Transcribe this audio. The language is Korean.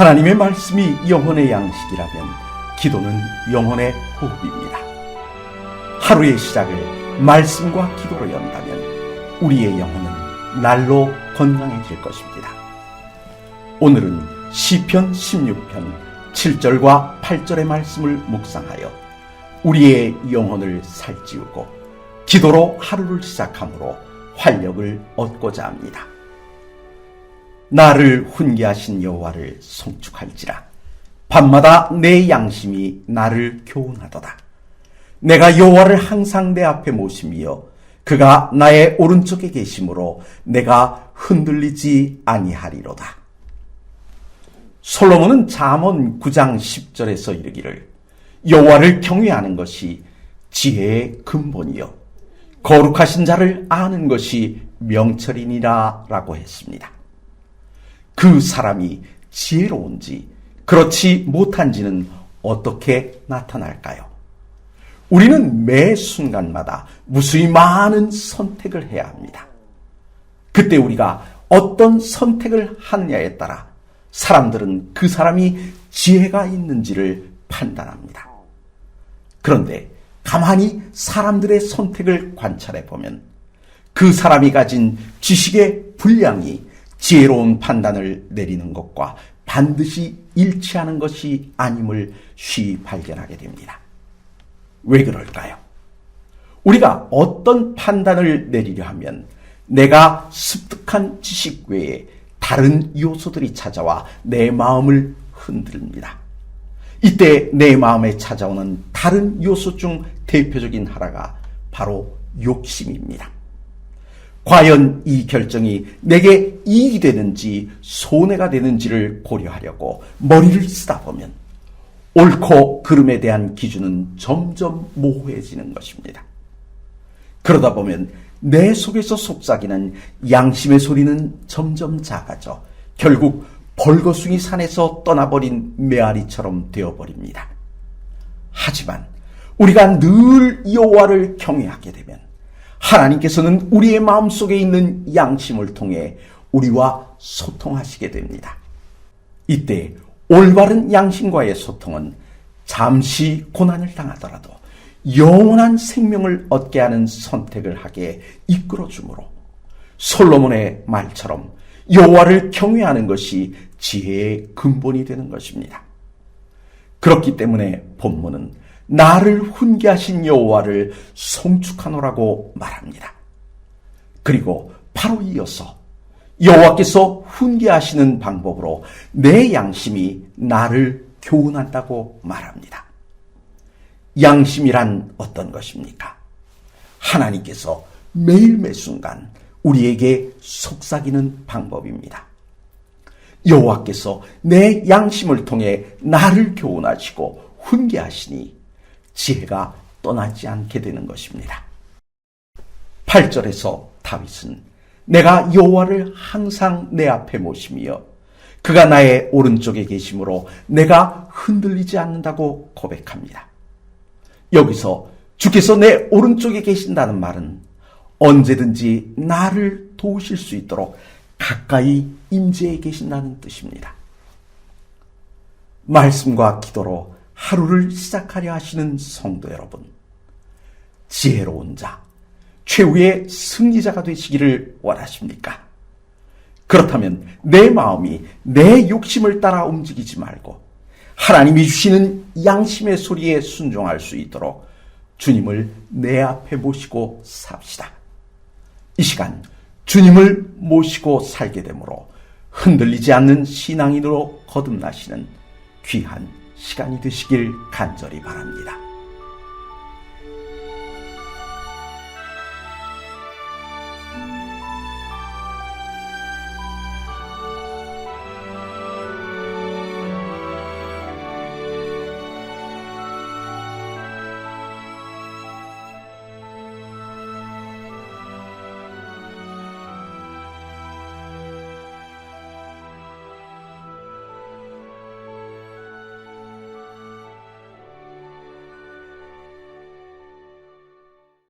하나님의 말씀이 영혼의 양식이라면 기도는 영혼의 호흡입니다. 하루의 시작을 말씀과 기도로 연다면 우리의 영혼은 날로 건강해질 것입니다. 오늘은 시편 16편 7절과 8절의 말씀을 묵상하여 우리의 영혼을 살찌우고 기도로 하루를 시작함으로 활력을 얻고자 합니다. 나를 훈계하신 여호와를 송축할지라 밤마다 내 양심이 나를 교훈하도다. 내가 여호와를 항상 내 앞에 모시며 그가 나의 오른쪽에 계심으로 내가 흔들리지 아니하리로다. 솔로몬은 잠언 9장 10절에서 이르기를 여호와를 경외하는 것이 지혜의 근본이요 거룩하신 자를 아는 것이 명철이니라라고 했습니다. 그 사람이 지혜로운지 그렇지 못한지는 어떻게 나타날까요? 우리는 매 순간마다 무수히 많은 선택을 해야 합니다. 그때 우리가 어떤 선택을 하느냐에 따라 사람들은 그 사람이 지혜가 있는지를 판단합니다. 그런데 가만히 사람들의 선택을 관찰해 보면 그 사람이 가진 지식의 분량이 지혜로운 판단을 내리는 것과 반드시 일치하는 것이 아님을 쉬 발견하게 됩니다. 왜 그럴까요? 우리가 어떤 판단을 내리려 하면 내가 습득한 지식 외에 다른 요소들이 찾아와 내 마음을 흔듭니다. 이때 내 마음에 찾아오는 다른 요소 중 대표적인 하나가 바로 욕심입니다. 과연 이 결정이 내게 이익이 되는지 손해가 되는지를 고려하려고 머리를 쓰다 보면 옳고 그름에 대한 기준은 점점 모호해지는 것입니다. 그러다 보면 내 속에서 속삭이는 양심의 소리는 점점 작아져 결국 벌거숭이 산에서 떠나버린 메아리처럼 되어버립니다. 하지만 우리가 늘 여호와를 경외하게 되면 하나님께서는 우리의 마음속에 있는 양심을 통해 우리와 소통하시게 됩니다. 이때 올바른 양심과의 소통은 잠시 고난을 당하더라도 영원한 생명을 얻게 하는 선택을 하게 이끌어 주므로 솔로몬의 말처럼 여호와를 경외하는 것이 지혜의 근본이 되는 것입니다. 그렇기 때문에 본문은 나를 훈계하신 여호와를 송축하노라고 말합니다. 그리고 바로 이어서 여호와께서 훈계하시는 방법으로 내 양심이 나를 교훈한다고 말합니다. 양심이란 어떤 것입니까? 하나님께서 매일 매 순간 우리에게 속삭이는 방법입니다. 여호와께서 내 양심을 통해 나를 교훈하시고 훈계하시니 지혜가 떠나지 않게 되는 것입니다. 8절에서 다윗은 내가 여호와를 항상 내 앞에 모시며 그가 나의 오른쪽에 계심으로 내가 흔들리지 않는다고 고백합니다. 여기서 주께서 내 오른쪽에 계신다는 말은 언제든지 나를 도우실 수 있도록 가까이 임재해 계신다는 뜻입니다. 말씀과 기도로 하루를 시작하려 하시는 성도 여러분, 지혜로운 자, 최후의 승리자가 되시기를 원하십니까? 그렇다면 내 마음이 내 욕심을 따라 움직이지 말고 하나님이 주시는 양심의 소리에 순종할 수 있도록 주님을 내 앞에 모시고 삽시다. 이 시간 주님을 모시고 살게 되므로 흔들리지 않는 신앙인으로 거듭나시는 귀한 시간이 되시길 간절히 바랍니다.